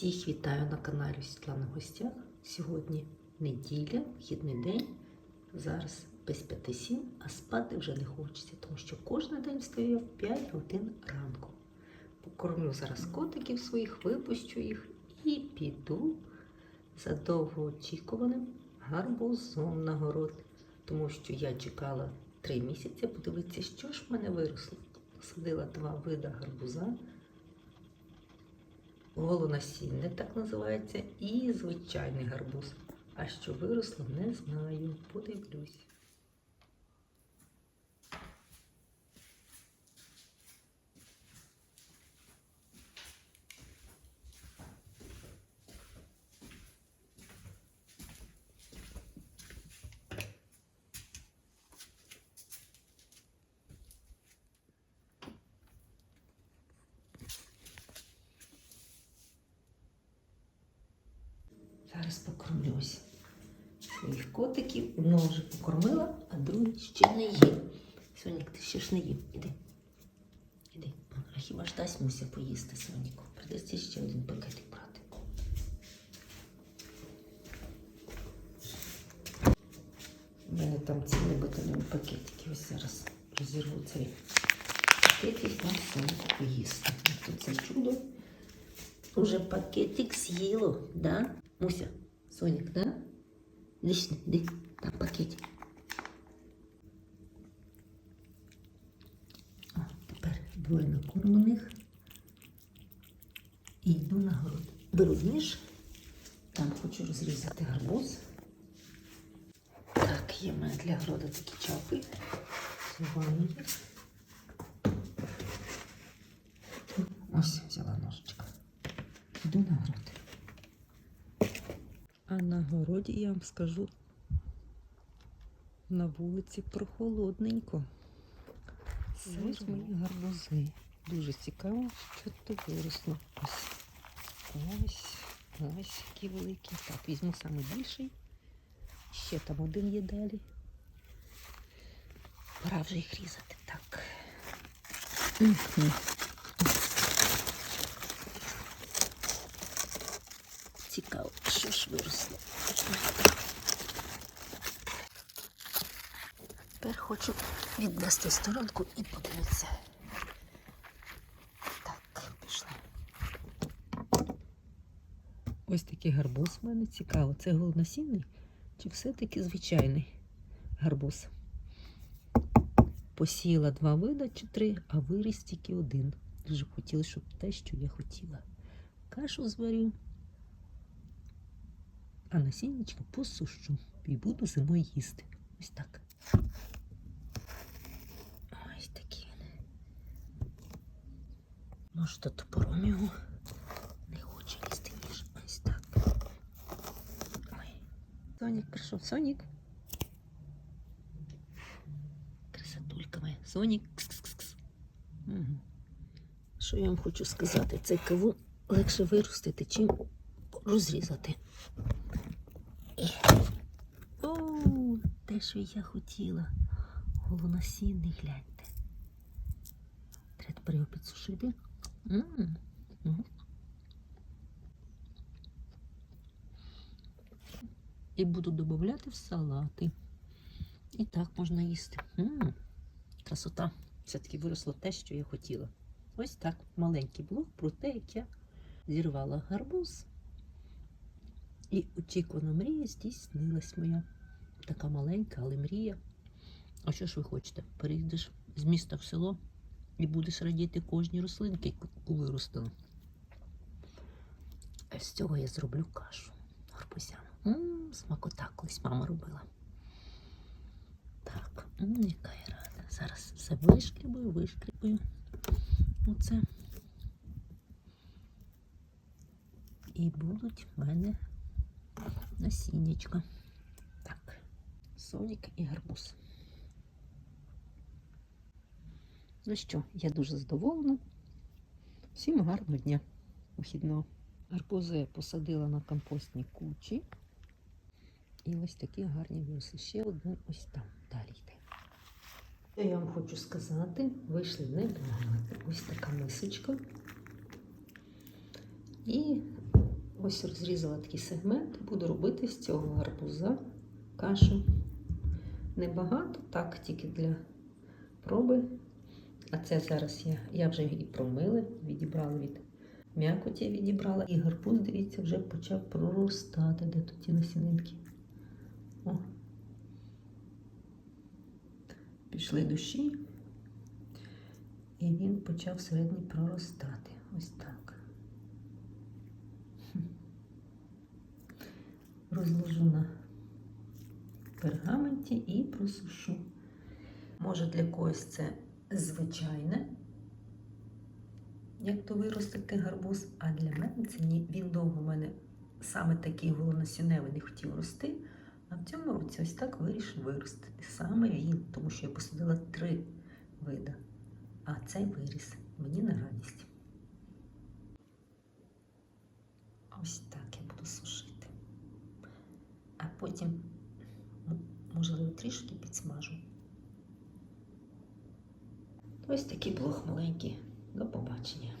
Всіх вітаю на каналі Світлана в гостях. Сьогодні неділя, вхідний день. Зараз без 5-7, а спати вже не хочеться, тому що кожен день встаю в 5 годин ранку. Покормлю зараз котиків своїх, випущу їх і піду за довгоочікуваним гарбузом на город. Тому що я чекала 3 місяці подивитися, що ж в мене виросло. Посадила два вида гарбуза голонасінне, так називається, і звичайний гарбуз. А що виросло, не знаю. Подивлюсь. Зараз покормлюсь. Своїх котиків одного вже покормила, а другий ще не їв. Сонік, ти ще ж не їв. Іди. Іди. А хіба ж дасть Муся поїсти, Соніку? Придеться ще один пакетик брати. У мене там цілий батальйон пакетиків. Ось зараз розірву цей пакетик на Соніку поїсти. Тут це чудо. Уже пакетик съело, да? Муся, Соник, да? Лично, иди, там пакетик. О, тепер двоє накормлених. І йду на город. Беру ніж. Там хочу розрізати гарбуз. Так, є в мене для городу такі чапи. Зуваю їх. Ось взяла ножичка. Йду на город. А на городі я вам скажу, на вулиці прохолодненько. Ж мої гарбузи. Дуже цікаво, що тут виросло. Ось. Ось, ось які великі. Так, візьму саме більший. Ще там один є далі. Пора вже їх різати. Так. Мгм. Цікаво, що ж виросло. Тепер хочу віднести сторонку і подивитися. Так, пішла. Ось такий гарбуз в мене цікаво. Це голодносінний чи все-таки звичайний гарбуз? Посіяла два вида чи три, а виріс тільки один. Дуже хотіла, щоб те, що я хотіла. Кашу зварю а насіннячка посушу і буду зимою їсти. Ось так. Ось такі вони. Може, то топором його не хоче їсти ніж. Ось так. Ой. Сонік прийшов. Сонік. Красотулька моя. Сонік. Що я вам хочу сказати? Цей кавун легше виростити, чим розрізати. О, те, що я хотіла. Голоносінний, гляньте. Треба тепер його підсушити. М, мгм. І буду додати в салати. І так можна їсти. М, Красота. Все-таки виросло те, що я хотіла. Ось так. Маленький блок про те, як я зірвала гарбуз. І очікувана мрія здійснилась моя. Така маленька, але мрія. А що ж ви хочете? Перейдеш з міста в село і будеш радіти кожній рослинки, яку виростила. З цього я зроблю кашу гарбузяну. Смакота колись мама робила. Так, яка я рада. Зараз все вишкрібую, вишкрібую. Оце. І будуть в мене насіннячка. Так, сонік і гарбуз. Ну що, я дуже задоволена. Всім гарного дня вихідного. Гарбузи я посадила на компостній кучі. І ось такі гарні виросли. Ще один ось там далі йде. Я вам хочу сказати, вийшли небагато. Ось така мисочка. І Ось розрізала такий сегмент, буду робити з цього гарбуза кашу. Небагато, так, тільки для проби. А це зараз я, я вже і промила, відібрала від м'якоті, відібрала. І гарбуз, дивіться, вже почав проростати, де тут ті насінинки. О. Пішли душі, і він почав всередині проростати. Ось так. Розложу на пергаменті і просушу. Може, для когось це звичайне, як то виростити гарбуз, а для мене це ні. Він довго в мене саме такий голонасіневий не хотів рости. А в цьому році ось так вирішив виростити. Саме він, тому що я посадила три вида. А цей виріс мені на радість. Ось так я буду сушити. А потім, можливо, трішки підсмажу. Ось такий блог маленький. До побачення.